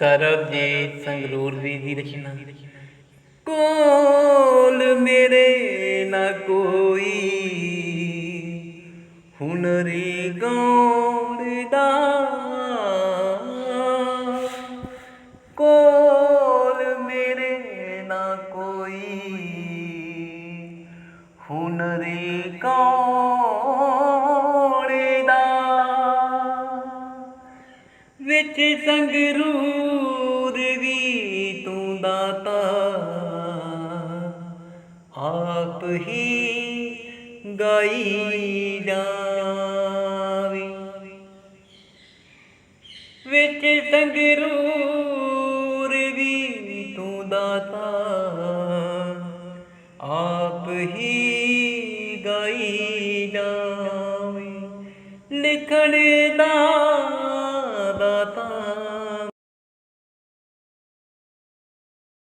ਸਰਬਜੀਤ ਸੰਗਰੂਰ ਵੀ ਦੀ ਰਚਨਾ। ਕੋਲ ਮੇਰੇ ਨਾ ਕੋਈ। ਹੁਨਰੀ ਗਾਉਣ ਦਾ। ਕੋਲ ਮੇਰੇ ਨਾ ਕੋਈ। ਹੁਨਰੀ ਗਾਉਣ ਵਿੱਚ ਸੰਗਰੂਰ ਵੀ ਤੂੰ ਦਾਤਾ। ਆਪ ਹੀ ਗਾਈ ਜਾਵੇ। ਵਿੱਚ ਸੰਗਰੂਰ ਵੀ ਤੂੰ ਦਾਤਾ। ਆਪ ਹੀ ਗਾਈ ਜਾਵੇ। ਲਿਖਣ ਦਾ